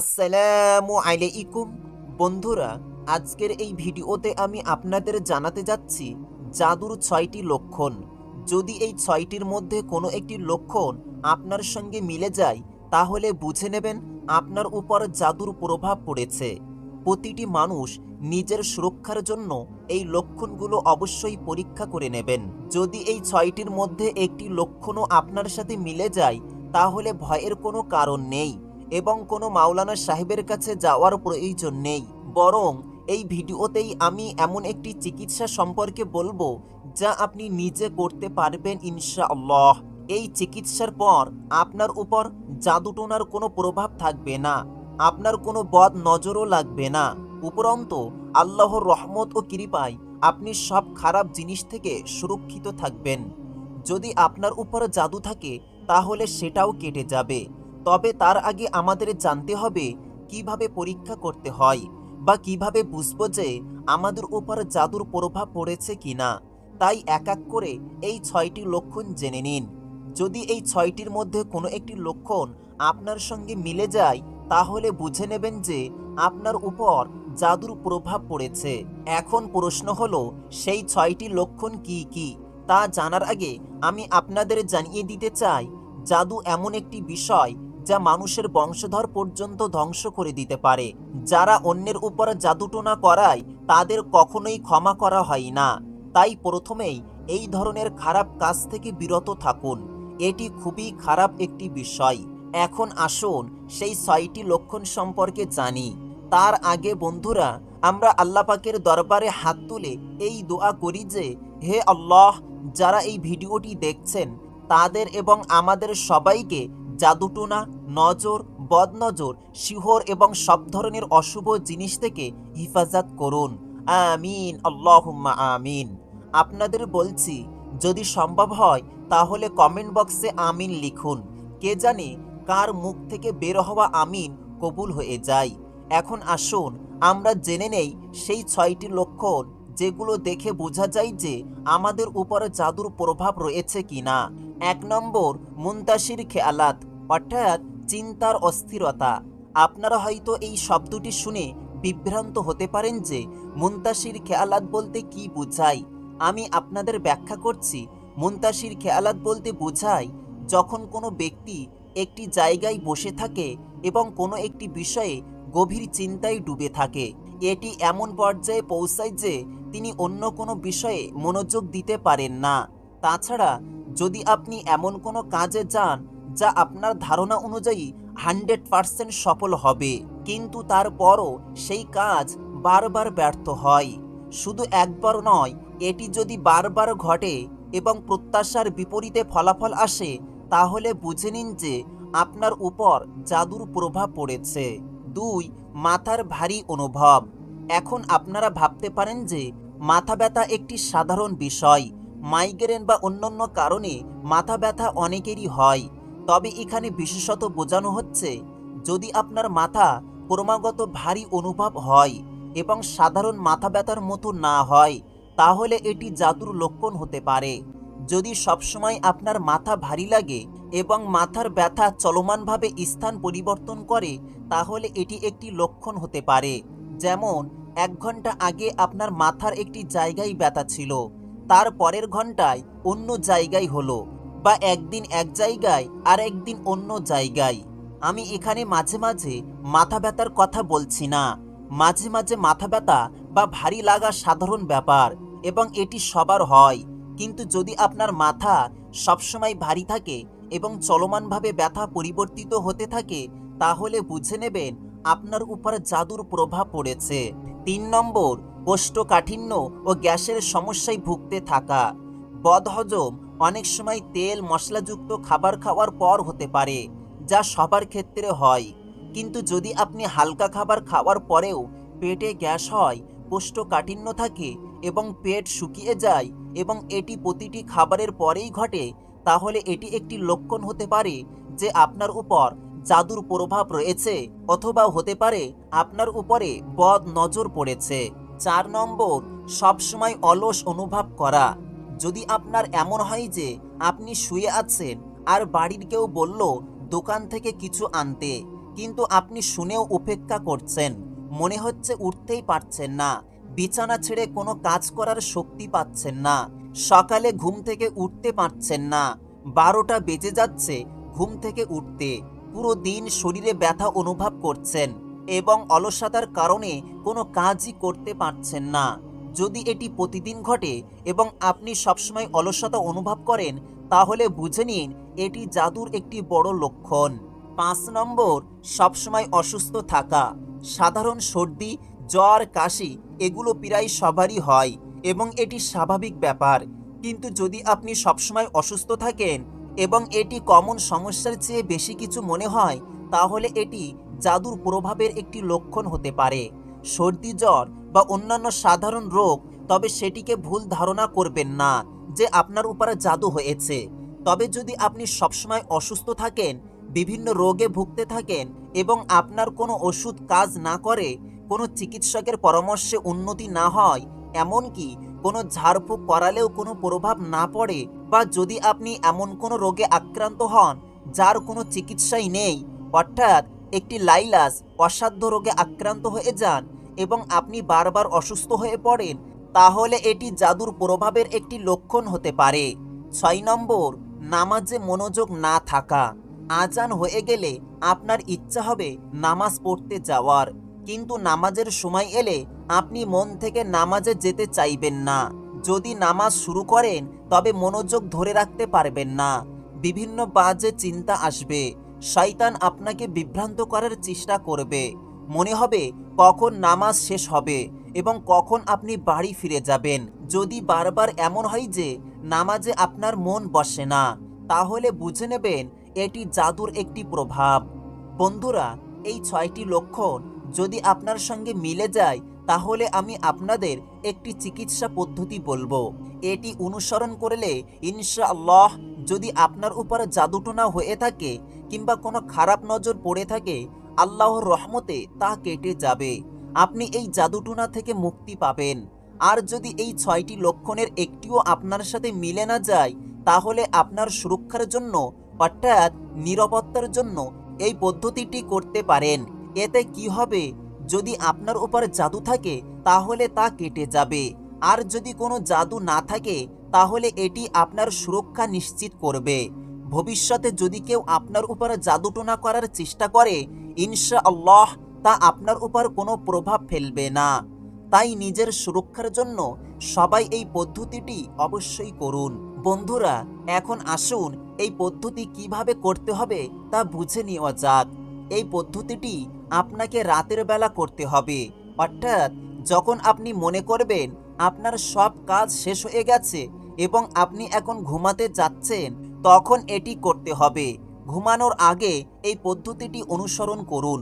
আসসালামু আলাইকুম। বন্ধুরা, আজকের এই ভিডিওতে আমি আপনাদের জানাতে যাচ্ছি জাদুর ছয়টি লক্ষণ। যদি এই ছয়টির মধ্যে কোনো একটি লক্ষণ আপনার সঙ্গে মিলে যায়, তাহলে বুঝে নেবেন আপনার উপর জাদুর প্রভাব পড়েছে। প্রতিটি মানুষ নিজের সুরক্ষার জন্য এই লক্ষণগুলো অবশ্যই পরীক্ষা করে নেবেন। যদি এই ছয়টির মধ্যে একটি লক্ষণও আপনার সাথে মিলে যায়, তাহলে ভয়ের কোনো কারণ নেই। এবং কোনো মাওলানা সাহেবের কাছে যাওয়ার প্রয়োজন নেই। বরং এই ভিডিওতেই আমি এমন একটি চিকিৎসা সম্পর্কে বলব যা আপনি নিজে করতে পারবেন ইনশাআল্লাহ। এই চিকিৎসার পর আপনার উপর জাদুটোনার কোনো প্রভাব থাকবে না, আপনার কোনো বদ নজরও লাগবে না। উপরন্তু আল্লাহর রহমত ও কৃপায় আপনি সব খারাপ জিনিস থেকে সুরক্ষিত থাকবেন। যদি আপনার উপর জাদু থাকে, তাহলে সেটাও কেটে যাবে। তবে তার আগে আমাদের জানতে হবে কীভাবে পরীক্ষা করতে হয় বা কীভাবে বুঝব যে আমাদের উপর জাদুর প্রভাব পড়েছে কিনা। তাই এক এক করে এই ছয়টি লক্ষণ জেনে নিন। যদি এই ছয়টির মধ্যে কোনো একটি লক্ষণ আপনার সঙ্গে মিলে যায়, তাহলে বুঝে নেবেন যে আপনার উপর জাদুর প্রভাব পড়েছে। এখন প্রশ্ন হলো, সেই ছয়টি লক্ষণ কি কি? তা জানার আগে আমি আপনাদের জানিয়ে দিতে চাই, জাদু এমন একটি বিষয় যা মানুষের বংশধর পর্যন্ত ধ্বংস করে দিতে পারে। যারা অন্যের উপর জাদুটোনা করায়, তাদের কখনোই ক্ষমা করা হয় না। তাই প্রথমেই এই ধরনের খারাপ কাজ থেকে বিরত থাকুন। এটি খুবই খারাপ একটি বিষয়। এখন আসুন, সেই ছয়টি লক্ষণ সম্পর্কে জানি। তার আগে বন্ধুরা, আমরা আল্লাপাকের দরবারে হাত তুলে এই দোয়া করি যে, হে আল্লাহ, যারা এই ভিডিওটি দেখছেন, তাদের এবং আমাদের সবাইকে জাদুটোনা, নজর, বদনজর, শিহর এবং সব ধরনের অশুভ জিনিস থেকে হিফাজত করুন। আমিন, আল্লাহুম্মা আমিন। আপনাদের বলছি, যদি সম্ভব হয়, তাহলে কমেন্ট বক্সে আমিন লিখুন। কে জানে কার মুখ থেকে বের হওয়া আমিন কবুল হয়ে যায়। এখন আসুন, আমরা জেনে নেই সেই ছয়টি লক্ষণ যেগুলো দেখে বোঝা যায় যে আমাদের উপরে জাদুর প্রভাব রয়েছে কিনা। এক নম্বর, মুন্তাসির খেয়ালাত। অর্থাৎ চিন্তার অস্থিরতা। আপনারা হয়তো এই শব্দটি শুনে বিভ্রান্ত হতে পারেন যে, মুন্তাসির খেয়ালাত বলতে কি বোঝায়? আমি আপনাদের ব্যাখ্যা করছি। মুন্তাসির খেয়ালাত বলতে বোঝায়, যখন কোনো ব্যক্তি একটি জায়গায় বসে থাকে এবং কোনো একটি বিষয়ে গভীর চিন্তায় ডুবে থাকে। এটি এমন পর্যায়ে পৌঁছায় যে, তিনি অন্য কোনো বিষয়ে মনোযোগ দিতে পারেন না। তাছাড়া, যদি আপনি এমন কোনো কাজে যান যা আপনার ধারণা অনুযায়ী হান্ড্রেড পার্সেন্ট সফল হবে। কিন্তু তারপরও সেই কাজ বারবার ব্যর্থ হয়। শুধু একবার নয়, এটি যদি বারবার ঘটে এবং প্রত্যাশার বিপরীতে ফলাফল আসে, তাহলে বুঝে নিন যে আপনার উপর জাদুর প্রভাব পড়েছে। দুই, মাথার ভারী অনুভব। এখন আপনারা ভাবতে পারেন যে মাথা ব্যথা একটি সাধারণ বিষয়। মাইগ্রেন বা অন্যান্য কারণে মাথা ব্যথা অনেকেরই হয়। তবে এখানে বিশেষত বোঝানো হচ্ছে, যদি আপনার মাথা ক্রমাগত ভারী অনুভব হয় এবং সাধারণ মাথা ব্যথার মতো না হয়, তাহলে এটি জাদুর লক্ষণ হতে পারে। যদি সবসময় আপনার মাথা ভারী লাগে এবং মাথার ব্যথা চলমানভাবে স্থান পরিবর্তন করে, তাহলে এটি একটি লক্ষণ হতে পারে। যেমন, এক ঘণ্টা আগে আপনার মাথার একটি জায়গায় ব্যথা ছিল, তার পরের ঘন্টায় অন্য জায়গায় হলো। বা একদিন এক জায়গায় আর একদিন অন্য জায়গায়। আমি এখানে মাঝে মাঝে মাথা ব্যথার কথা বলছি না। মাঝে মাঝে মাথা ব্যথা বা ভারী লাগা সাধারণ ব্যাপার এবং এটি সবার হয়। কিন্তু যদি আপনার মাথা সবসময় ভারী থাকে এবং চলমানভাবে ব্যথা পরিবর্তিত হতে থাকে, তাহলে বুঝে নেবেন আপনার উপর জাদুর প্রভাব পড়েছে। তিন নম্বর, কোষ্ঠকাঠিন্য ও গ্যাসের সমস্যায় ভুগতে থাকা। বদহজম অনেক সময় তেল মশলাযুক্ত খাবার খাওয়ার পর হতে পারে, যা সবার ক্ষেত্রে হয়। কিন্তু যদি আপনি হালকা খাবার খাওয়ার পরেও পেটে গ্যাস হয়, কোষ্ঠকাঠিন্য থাকে এবং পেট শুকিয়ে যায় এবং এটি প্রতিটি খাবারের পরেই ঘটে, তাহলে এটি একটি লক্ষণ হতে পারে যে আপনার উপর জাদুর প্রভাব রয়েছে অথবা হতে পারে আপনার উপরে বদ নজর পড়েছে। চার নম্বর, সবসময় অলস অনুভব করা। যদি আপনার এমন হয় যে আপনি শুয়ে আছেন আর বাড়ির কেউ বলল, দোকান থেকে কিছু আনতে। কিন্তু আপনি শুনেও উপেক্ষা করছেন, মনে হচ্ছে উঠতেই পারছেন না। বিছানা ছেড়ে কোনো কাজ করার শক্তি পাচ্ছেন না। সকালে ঘুম থেকে উঠতে পারছেন না। বারোটা বেজে যাচ্ছে ঘুম থেকে উঠতে। পুরো দিন শরীরে ব্যথা অনুভব করছেন এবং অলসতার কারণে কোনো কাজই করতে পারছেন না। যদি এটি প্রতিদিন ঘটে এবং আপনি সবসময় অলসতা অনুভব করেন, তাহলে বুঝে নিন এটি জাদুর একটি বড় লক্ষণ। পাঁচ নম্বর, সবসময় অসুস্থ থাকা। সাধারণ সর্দি, জ্বর, কাশি এগুলো প্রায় সবারই হয় এবং এটি স্বাভাবিক ব্যাপার। কিন্তু যদি আপনি সবসময় অসুস্থ থাকেন এবং এটি কমন সমস্যার চেয়ে বেশি কিছু মনে হয়, তাহলে এটি জাদুর প্রভাবের একটি লক্ষণ হতে পারে। সর্দি, জ্বর বা অন্যান্য সাধারণ রোগ, তবে সেটিকে ভুল ধারণা করবেন না, যে আপনার উপরে জাদু হয়েছে। তবে যদি আপনি সবসময় অসুস্থ থাকেন, বিভিন্ন রোগে ভুগতে থাকেন এবং আপনার কোনো ওষুধ কাজ না করে, কোনো চিকিৎসকের পরামর্শে উন্নতি না হয়, এমনকি কোনো ঝাড়ফুঁক করালেও কোনো প্রভাব না পড়ে বা যদি আপনি এমন কোনো রোগে আক্রান্ত হন, যার কোনো চিকিৎসাই নেই, অর্থাৎ একটি লাইলাস অসাধ্য রোগে আক্রান্ত হয়ে যান এবং আপনি বারবার অসুস্থ হয়ে পড়েন, তাহলে এটি জাদুর প্রভাবের একটি লক্ষণ হতে পারে। ছয় নম্বর, নামাজে মনোযোগ না থাকা। আজান হয়ে গেলে আপনার ইচ্ছা হবে নামাজ পড়তে যাওয়ার, কিন্তু নামাজের সময় এলে আপনি মন থেকে নামাজে যেতে চাইবেন না। যদি নামাজ শুরু করেন, তবে মনোযোগ ধরে রাখতে পারবেন না। বিভিন্ন বাজে চিন্তা আসবে। শয়তান আপনাকে বিভ্রান্ত করার চেষ্টা করবে। মনে হবে কখন নামাজ শেষ হবে এবং কখন আপনি বাড়ি ফিরে যাবেন। যদি বারবার এমন হয় যে নামাজে আপনার মন বসে না, তাহলে বুঝে নেবেন এটি জাদুর একটি প্রভাব। বন্ধুরা, এই ছয়টি লক্ষণ যদি আপনার সঙ্গে মিলে যায়, তাহলে আমি আপনাদের একটি চিকিৎসা পদ্ধতি বলব। এটি অনুসরণ করলে ইনশাআল্লাহ যদি আপনার উপর জাদুটোনা হয়ে থাকে কিংবা কোনো খারাপ নজর পড়ে থাকে আল্লাহর রহমতে তা কেটে যাবে। আপনি এই জাদুটোনা থেকে মুক্তি পাবেন। আর যদি এই ছয়টি লক্ষণের একটিও আপনার সাথে মিলে না যায়, তাহলে আপনার সুরক্ষার জন্য, অর্থাৎ নিরাপত্তার জন্য, এই পদ্ধতিটি করতে পারেন। এতে কি হবে? যদি আপনার উপর জাদু থাকে, তাহলে তা কেটে যাবে। আর যদি কোনো জাদু না থাকে, তাহলে এটি আপনার সুরক্ষা নিশ্চিত করবে। ভবিষ্যতে যদি কেউ আপনার উপর জাদুটোনা করার চেষ্টা করে ইনশা আল্লাহ তা আপনার উপর কোনো প্রভাব ফেলবে না। তাই নিজের সুরক্ষার জন্য সবাই এই পদ্ধতিটি অবশ্যই করুন। বন্ধুরা, এখন আসুন এই পদ্ধতি কীভাবে করতে হবে তা বুঝে নেওয়া যাক। এই পদ্ধতিটি আপনাকে রাতের বেলা করতে হবে। অর্থাৎ যখন আপনি মনে করবেন আপনার সব কাজ শেষ হয়ে গেছে এবং আপনি এখন ঘুমাতে যাচ্ছেন, তখন এটি করতে হবে। ঘুমানোর আগে এই পদ্ধতিটি অনুসরণ করুন।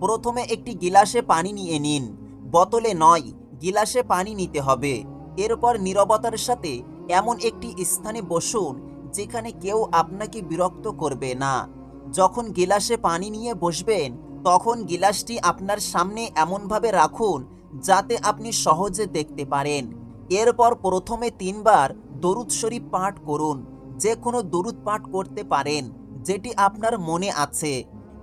প্রথমে একটি গিলাসে পানি নিয়ে নিন। বোতলে নয়, গিলাসে পানি নিতে হবে। এরপর নীরবতার সাথে এমন একটি স্থানে বসুন, যেখানে কেউ আপনাকে বিরক্ত করবে না। যখন গিলাসে পানি নিয়ে বসবেন, তখন গিলাসটি আপনার সামনে এমনভাবে রাখুন, যাতে আপনি সহজে দেখতে পারেন। এরপর প্রথমে তিনবার দরুদ শরীফ পাঠ করুন, যে কোনো দরুদ পাঠ করতে পারেন। যেটি আপনার মনে আছে।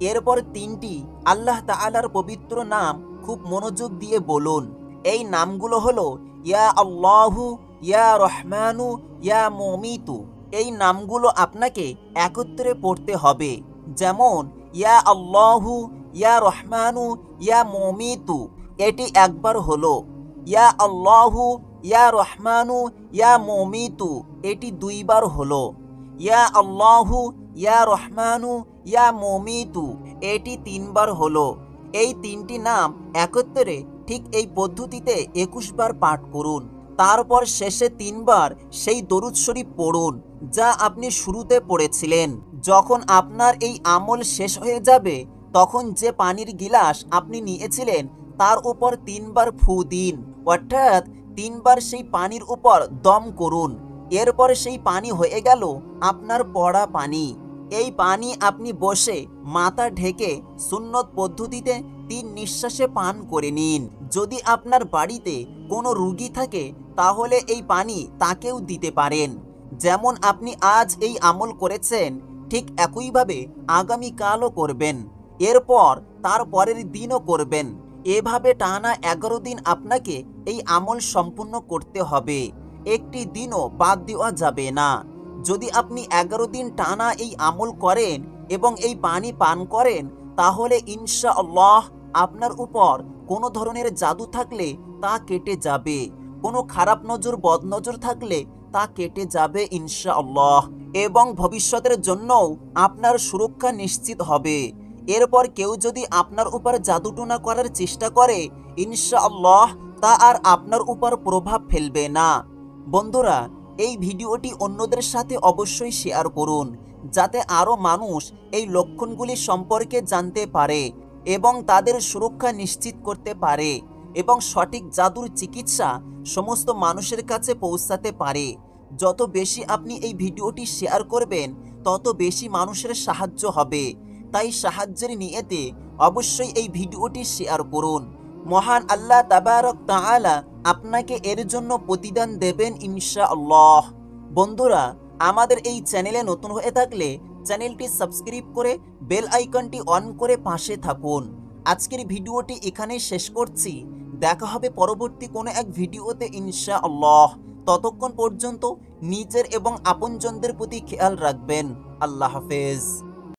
এরপর তিনটি আল্লাহ তাআলার পবিত্র নাম খুব মনোযোগ দিয়ে বলুন। এই নামগুলো হলো, ইয়া আল্লাহু, ইয়া রহমানু, ইয়া মমিতু। এই নামগুলো আপনাকে একত্রে পড়তে হবে। যেমন, ইয়া আল্লাহু, ইয়া রহমানু, ইয়া মমিতু। এটি একবার হলো, ইয়া আল্লাহু, ইয়া রহমানু, ইয়া মমিতু। এটি দুইবার হলো, ইয়া আল্লাহু ইয়া রহমানু, ইয়া মমিতু, এটি তিনবার হলো। এই তিনটি নাম একত্রে ঠিক এই পদ্ধতিতে একুশ বার পাঠ করুন। তারপর শেষে তিনবার সেই দরুদ শরীফ পড়ুন, যা আপনি শুরুতে পড়েছিলেন। যখন আপনার এই আমল শেষ হয়ে যাবে, তখন যে পানির গিলাস আপনি নিয়েছিলেন, তার উপর তিনবার ফু দিন। অর্থাৎ তিনবার সেই পানির উপর দম করুন। এরপর সেই পানি হয়ে গেল আপনার পড়া পানি। এই পানি আপনি বসে, মাথা ঢেকে, সুন্নত পদ্ধতিতে তিন নিঃশ্বাসে পান করে নিন। যদি আপনার বাড়িতে কোনো রুগী থাকে, তাহলে এই পানি তাকেও দিতে পারেন। যেমন আপনি আজ এই আমল করেছেন, ঠিক একইভাবে আগামীকালও করবেন। এরপর, তার পরের দিনও করবেন। এভাবে টানা এগারো দিন আপনাকে এই আমল সম্পূর্ণ করতে হবে। একটি দিনও বাদ দেওয়া যাবে না। যদি আপনি এগারো দিন টানা এই আমল করেন এবং এই পানি পান করেন, তাহলে ইনশা আল্লাহ আপনার উপর কোনো ধরনের জাদু থাকলে তা কেটে যাবে। কোনো খারাপ নজর বদনজর থাকলে তা কেটে যাবে ইনশা আল্লাহ এবং ভবিষ্যতের জন্যও আপনার সুরক্ষা নিশ্চিত হবে। এরপর কেউ যদি আপনার উপর জাদুটোনা করার চেষ্টা করে ইনশা আল্লাহ তা আর আপনার উপর প্রভাব ফেলবে না। বন্ধুরা এই ভিডিওটি অন্যদের সাথে অবশ্যই শেয়ার করুন, যাতে আরও মানুষ এই লক্ষণগুলি সম্পর্কে জানতে পারে এবং তাদের সুরক্ষা নিশ্চিত করতে পারে এবং সঠিক জাদুর চিকিৎসা সমস্ত মানুষের কাছে পৌঁছাতে পারে। যত বেশি আপনি এই ভিডিওটি শেয়ার করবেন, তত বেশি মানুষের সাহায্য হবে। তাই সাহায্যের নিয়েতে অবশ্যই এই ভিডিওটি শেয়ার করুন। মহান আল্লাহ তাবারক তাআলা আপনাকে এর জন্য প্রতিদান দেবেন ইনশা আল্লাহ বন্ধুরা, আমাদের এই চ্যানেলে নতুন হয়ে থাকলে চ্যানেলটি সাবস্ক্রাইব করে বেল আইকনটি অন করে পাশে থাকুন। আজকের ভিডিওটি এখানেই শেষ করছি। দেখা হবে পরবর্তী কোনো এক ভিডিওতে ইনশা আল্লাহ ততক্ষণ পর্যন্ত নিজের এবং আপনজনদের প্রতি খেয়াল রাখবেন। আল্লাহ হাফেজ।